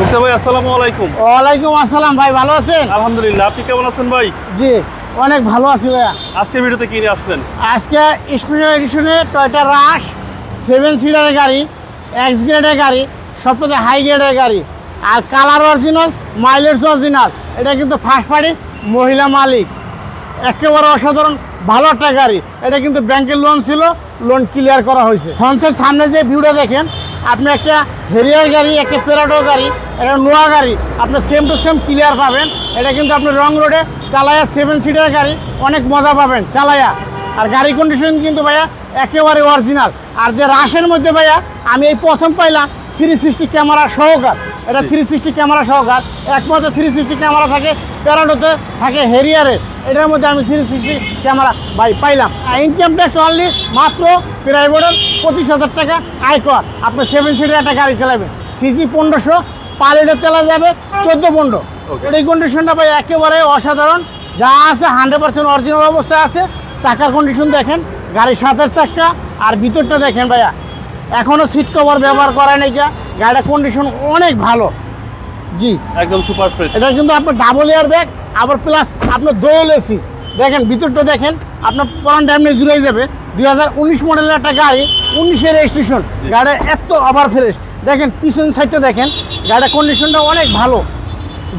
ভাই আসসালামু আলাইকুম। ওয়ালাইকুম আসসালাম ভাই ভালো আছেন? আলহামদুলিল্লাহ আপনি কেমন আছেন ভাই? জি অনেক ভালো আছি ভাইয়া। ভিডিওতে আসলেন আজকে স্পেশাল এডিশনে টয়টা রাশ সেভেন সিটারের গাড়ি এক্স গ্রেডের গাড়ি হাই গ্রেডের গাড়ি আর কালার অরিজিনাল মাইলেজ অরিজিনাল। এটা কিন্তু ফার্স্ট পার্টি মহিলা মালিক। একেবারে অসাধারণ ভালো একটা গাড়ি। এটা কিন্তু ব্যাংকের লোন ছিল লোন ক্লিয়ার করা হয়েছে। ফ্রন্সের সামনে যে ভিউটা দেখেন আপনি একটা হেরিয়ার গাড়ি, একটা পেরাডো গাড়ি, একটা নোয়া গাড়ি, আপনি সেম টু সেম ক্লিয়ার পাবেন। এটা কিন্তু আপনি রং রোডে চালায়া সেভেন সিটার গাড়ি, অনেক মজা পাবেন চালায়া। আর গাড়ি কন্ডিশন কিন্তু ভাইয়া একেবারে অরিজিনাল আর যে রাশের মধ্যে ভাইয়া, আমি এই প্রথম পাইলাম থ্রি সিক্সটি ক্যামেরা সহকার। এটা থ্রি সিক্সটি ক্যামেরা সহকার একমাত্র থ্রি সিক্সটি ক্যামেরা থাকে প্যারাডোতে থাকে হেরিয়ারের এটার মধ্যে আমি থ্রি সিক্সটি ক্যামেরা ভাই পাইলাম। ইনকাম ট্যাক্স অনলি মাত্র প্রাইভেটের পঁচিশ হাজার টাকা আয়কর। আপনি সেভেন সিটের একটা গাড়ি চালাবেন। সিসি পনেরোশো পার লিটার তেলা যাবে চোদ্দ পনেরো. এই কন্ডিশনটা ভাই একেবারে অসাধারণ। যা আছে হান্ড্রেড পার্সেন্ট অরিজিনাল অবস্থায় আছে। চাকার কন্ডিশন দেখেন গাড়ির সাতের চাক্কা আর ভিতরটা দেখেন ভাইয়া। এখনও সিট কভার ব্যবহার করা নেই গা গাড়িটার কন্ডিশন অনেক ভালো। জি। একদম সুপার ফ্রেশ এটা কিন্তু আপনার ডাবল এয়ার ব্যাগ আবার প্লাস আপনার দোয়েল এসি দেখেন ভিতরটা দেখেন আপনার পরান ড্যামে জুড়ে যাবে। দুই হাজার উনিশ মডেলের একটা গাড়ি উনিশের রেজিস্ট্রেশন গাড়ির এত আবার ফ্রেশ দেখেন পিছন সাইডটা দেখেন গাড়ির কন্ডিশনটা অনেক ভালো।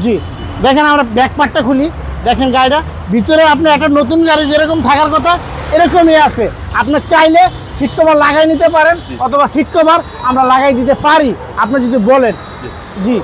জি। দেখেন আমরা ব্যাক পার্টটা খুলি। দেখেন গাড়িটা ভিতরে আপনি একটা নতুন গাড়ি যেরকম থাকার কথা এরকমই আছে। আপনি চাইলে সিট কভার লাগাই নিতে পারেন অথবা সিট কভার আমরা লাগাই দিতে পারি। আপনি যদি বলেন। জি।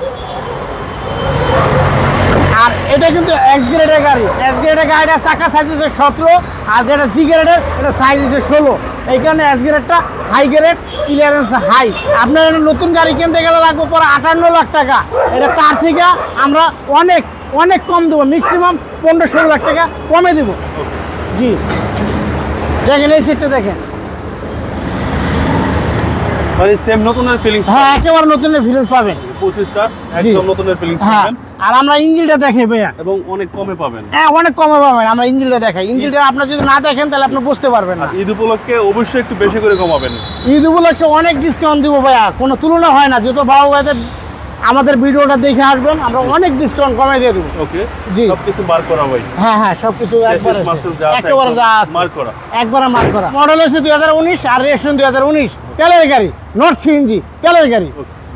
আর এটা কিন্তু এক্স গ্রেডের গাড়ি। এক্স গ্রেডের গাড়িটা চাকা সাইজ হচ্ছে সতেরো আর যেটা জি গ্রেডের এটা সাইজ হচ্ছে ষোলো। এই কারণে এক্স গ্রেডটা হাই গ্রেড ক্লিয়ারেন্স হাই আপনার এটা নতুন গাড়ি কিনতে গেলে লাগবে পরে আটান্ন লাখ টাকা। এটা তার থেকে আমরা অনেক অনেক কম দেবো। ম্যাক্সিমাম পনেরো ষোলো লাখ টাকা কমে দেবো। জি। দেখেন এই সিটটা দেখেন। মানে সেম নতুনের ফিলিংস হ্যাঁ একেবারে নতুনের ফিলিংস পাবেন। পঁচিশটা জি। একদম নতুনের ফিলিংস হ্যাঁ পাবেন। আর আমরা ইঞ্জিনটা দেখে ভাইয়া। এবং অনেক কমে পাবেন। হ্যাঁ অনেক কমে পাবেন আমরা ইঞ্জিনটা দেখাই। ইঞ্জিনটা আপনি যদি না দেখেন তাহলে আপনি বুঝতে পারবেন না। ঈদ উপলক্ষে অবশ্যই একটু বেশি করে কমাবেন। ঈদ উপলক্ষে অনেক ডিসকাউন্ট দিব ভাইয়া কোনো তুলনা হয় না। যেহেতু ভাও ভাইদের আমাদের ভিডিওটা দেখে আসবেন আমরা অনেক ডিসকাউন্ট কমে দিয়ে দেবো। ওকে জি। সবকিছু বার করা ভাই। হ্যাঁ হ্যাঁ সব কিছু একবারে একেবারে যা আছে। মার্ক করা। একবারে মার্ক করা। মডেল হচ্ছে দুই হাজার উনিশ আর রেজিস্ট্রেশন দুই হাজার উনিশ। তেলের গাড়ি নট সিএনজি তেলের গাড়ি।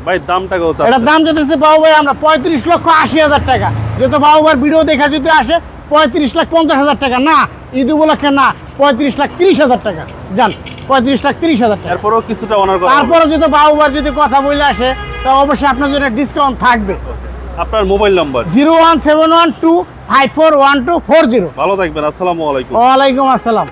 ভাই দামটা কত আছে? দাম যেতেছে বাবু ভাই আমরা পঁয়ত্রিশ লক্ষ আশি হাজার টাকা। যেহেতু বাবু ভাইয়ের ভিডিও দেখা যদি আসে পঁয়ত্রিশ লাখ পঞ্চাশ হাজার টাকা। না ঈদ উপলক্ষে না পঁয়ত্রিশ লাখ তিরিশ হাজার টাকা। জান পঁয়ত্রিশ লাখ তিরিশ হাজার টাকা। এরপরেও কিছুটা অনার করা। তারপরে যদি বাবু ভাইয়ের যদি কথা বলে আসে তা অবশ্যই আপনার জন্য ডিসকাউন্ট থাকবে। আপনার mobile number zero one seven one two five four one two four zero. ভালো থাকবেন আসসালামু আলাইকুম। ওয়ালাইকুম আসসালাম।